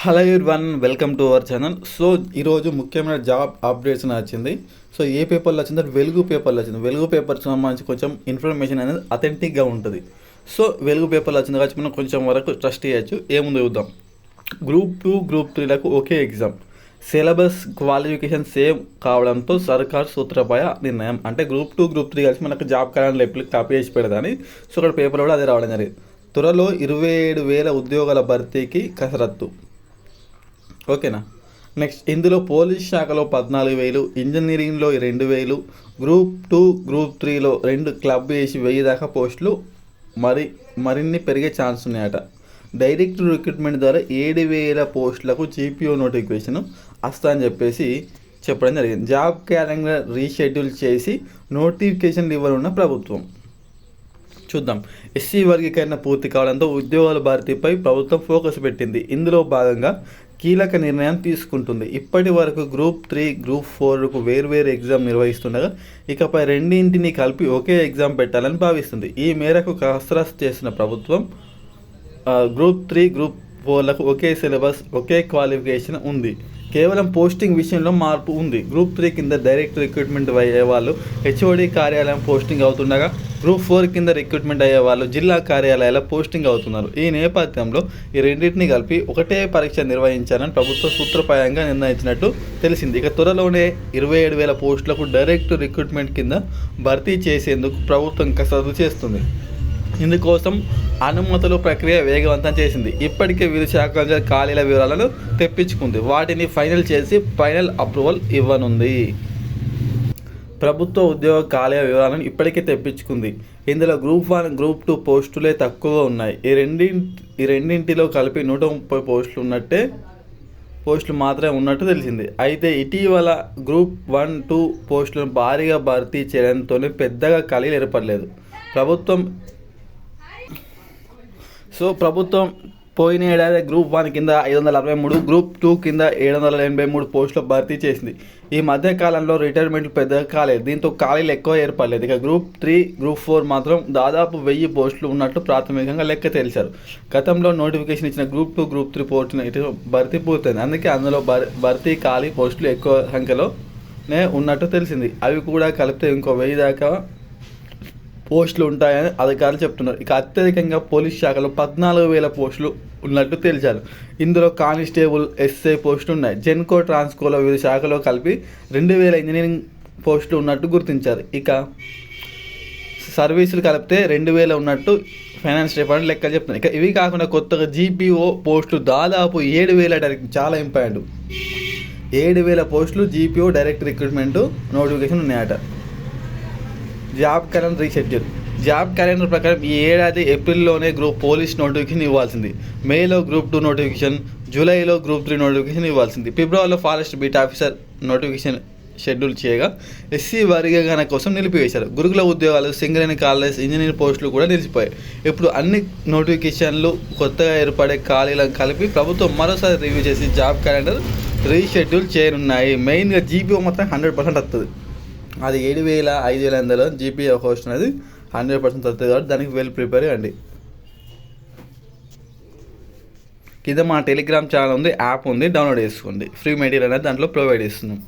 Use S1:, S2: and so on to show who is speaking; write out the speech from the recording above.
S1: Hello one welcome to our channel so ఈరోజు ముఖ్యమైన job updates అని వచ్చింది సో ఏ పేపర్లో వచ్చిందో వెలుగు పేపర్లో వచ్చింది వెలుగు పేపర్ సంబంధించి కొంచెం ఇన్ఫర్మేషన్ అనేది అథెంటిక్గా ఉంటుంది. సో వెలుగు పేపర్లో వచ్చింది కాబట్టి మనం కొంచెం వరకు ట్రస్ట్ చేయొచ్చు. ఏముంది చూద్దాం. గ్రూప్ టూ గ్రూప్ త్రీలకు ఒకే ఎగ్జామ్ సిలబస్ క్వాలిఫికేషన్ సేమ్ కావడంతో సర్కార్ సూత్రపాయ నిర్ణయం. అంటే గ్రూప్ టూ గ్రూప్ త్రీ కలిసి మనకు జాబ్ క్యాలెండర్ ఎప్పుడు కాపీ చేసి పెడదాని సో అక్కడ పేపర్ కూడా అదే రావడం జరిగింది. త్వరలో ఇరవై ఏడు వేల ఉద్యోగాల భర్తీకి కసరత్తు. ఓకేనా? నెక్స్ట్ ఇందులో పోలీస్ శాఖలో పద్నాలుగు వేలు ఇంజనీరింగ్లో రెండు వేలు గ్రూప్ టూ గ్రూప్ త్రీలో రెండు క్లబ్ వేసి వెయ్యి దాకా పోస్టులు మరి మరిన్ని పెరిగే ఛాన్స్ ఉన్నాయట. డైరెక్ట్ రిక్రూట్మెంట్ ద్వారా ఏడు వేల పోస్టులకు జీపీఓ నోటిఫికేషన్ వస్తా అని చెప్పేసి చెప్పడం జరిగింది. జాబ్ క్యాలెండర్ రీషెడ్యూల్ చేసి నోటిఫికేషన్ ఇవ్వనున్న ప్రభుత్వం. చూద్దాం. ఎస్సీ వర్గీకరణ పూర్తి కావడంతో ఉద్యోగాల భర్తీపై ప్రభుత్వం ఫోకస్ పెట్టింది. ఇందులో భాగంగా కీలక నిర్ణయం తీసుకుంటుంది. ఇప్పటి వరకు గ్రూప్ త్రీ గ్రూప్ ఫోర్కు వేర్వేరు ఎగ్జామ్ నిర్వహిస్తుండగా ఇకపై రెండింటిని కలిపి ఒకే ఎగ్జామ్ పెట్టాలని భావిస్తుంది. ఈ మేరకు కసరస్ చేసిన ప్రభుత్వం గ్రూప్ త్రీ గ్రూప్ ఫోర్లకు ఒకే సిలబస్ ఒకే క్వాలిఫికేషన్ ఉంది. కేవలం పోస్టింగ్ విషయంలో మార్పు ఉంది. గ్రూప్ త్రీ కింద డైరెక్ట్ రిక్రూట్మెంట్ అయ్యే వాళ్ళు హెచ్ఓడి కార్యాలయం పోస్టింగ్ అవుతుండగా గ్రూప్ ఫోర్ కింద రిక్రూట్మెంట్ అయ్యే వాళ్ళు జిల్లా కార్యాలయాల పోస్టింగ్ అవుతున్నారు. ఈ నేపథ్యంలో ఈ రెండింటిని కలిపి ఒకటే పరీక్ష నిర్వహించాలని ప్రభుత్వ సూత్రప్రాయంగా నిర్ణయించినట్టు తెలిసింది. ఇక త్వరలోనే ఇరవై ఏడు వేల పోస్టులకు డైరెక్ట్ రిక్రూట్మెంట్ కింద భర్తీ చేసేందుకు ప్రభుత్వం కసరత్తు చేస్తుంది. ఇందుకోసం అనుమతుల ప్రక్రియ వేగవంతం చేసింది. ఇప్పటికే వివిధ శాఖల ఖాళీల వివరాలను తెప్పించుకుంది. వాటిని ఫైనల్ చేసి ఫైనల్ అప్రూవల్ ఇవ్వనుంది. ప్రభుత్వ ఉద్యోగ ఖాళీల వివరాలను ఇప్పటికే తెప్పించుకుంది. ఇందులో గ్రూప్ వన్ గ్రూప్ టూ పోస్టులే తక్కువగా ఉన్నాయి. ఈ రెండింటి ఈ రెండింటిలో కలిపి నూట ముప్పై పోస్టులు ఉన్నట్టే పోస్టులు మాత్రమే ఉన్నట్టు తెలిసింది. అయితే ఇటీవల గ్రూప్ వన్ టూ పోస్టులను భారీగా భర్తీ చేయడంతోనే పెద్దగా ఖాళీలు ఏర్పడలేదు. ప్రభుత్వం సో ప్రభుత్వం పోయిన ఏడాది గ్రూప్ వన్ కింద ఐదు వందల అరవై మూడు గ్రూప్ టూ కింద ఏడు వందల ఎనభై మూడు పోస్టులు భర్తీ చేసింది. ఈ మధ్య కాలంలో రిటైర్మెంట్లు పెద్దగా కాలేదు. దీంతో ఖాళీలు ఎక్కువ ఏర్పడలేదు. ఇక గ్రూప్ త్రీ గ్రూప్ ఫోర్ మాత్రం దాదాపు వెయ్యి పోస్టులు ఉన్నట్టు ప్రాథమికంగా లెక్క తెలిసారు గతంలో నోటిఫికేషన్ ఇచ్చిన గ్రూప్ టూ గ్రూప్ త్రీ పోస్టులు భర్తీ పూర్తయింది. అందుకే అందులో భర్తీ ఖాళీ పోస్టులు ఎక్కువ సంఖ్యలోనే ఉన్నట్టు తెలిసింది. అవి కూడా కలిపితే ఇంకో వెయ్యి దాకా పోస్టులు ఉంటాయని అధికారులు చెప్తున్నారు. ఇక అత్యధికంగా పోలీస్ శాఖలో పద్నాలుగు వేల పోస్టులు ఉన్నట్టు తెలిచారు. ఇందులో కానిస్టేబుల్ ఎస్ఐ పోస్టులు ఉన్నాయి. జెన్కో ట్రాన్స్కోలో వివిధ శాఖలో కలిపి రెండు వేల ఇంజనీరింగ్ పోస్టులు ఉన్నట్టు గుర్తించారు. ఇక సర్వీసులు కలిపితే రెండు వేల ఉన్నట్టు ఫైనాన్స్ డిపార్ట్మెంట్ లెక్క చెప్తున్నారు ఇక ఇవి కాకుండా కొత్తగా జీపీఓ పోస్టులు దాదాపు ఏడు వేల డైరెక్ట్ చాలా ఇంపార్టెంట్. ఏడు వేల పోస్టులు జీపీఓ డైరెక్ట్ రిక్రూట్మెంట్ నోటిఫికేషన్ ఉన్నాయట. Job calendar reschedule job calendar ప్రకారం ఈ ఏడాది ఏప్రిల్లోనే గ్రూప్ పోలీస్ నోటిఫికేషన్ ఇవ్వాల్సింది. మేలో గ్రూప్ టూ నోటిఫికేషన్ జూలైలో గ్రూప్ త్రీ నోటిఫికేషన్ ఇవ్వాల్సింది. ఫిబ్రవరిలో forest beat officer notification schedule చేయగా ఎస్సీ వర్గీకరణ కోసం నిలిపివేశారు. గురుకుల ఉద్యోగాలు సింగరేణి కాలేజ్ ఇంజనీర్ పోస్టులు కూడా నిలిచిపోయాయి. ఇప్పుడు అన్ని నోటిఫికేషన్లు కొత్తగా ఏర్పడే ఖాళీలను కలిపి ప్రభుత్వం మరోసారి రివ్యూ చేసి జాబ్ క్యాలెండర్ రీషెడ్యూల్ చేయనున్నాయి. మెయిన్గా జీపీఓ మాత్రం హండ్రెడ్ పర్సెంట్ వస్తుంది. అది ఏడు వేల ఐదు వేల ఎనిమిదిలో జీపీ హోస్ట్ అనేది హండ్రెడ్ పర్సెంట్ వస్తుంది కాబట్టి దానికి వెల్ ప్రిపేర్ అండి కింద మా టెలిగ్రామ్ ఛానల్ ఉంది యాప్ ఉంది డౌన్లోడ్ చేసుకోండి. ఫ్రీ మెటీరియల్ అనేది దాంట్లో ప్రొవైడ్ చేస్తున్నాం.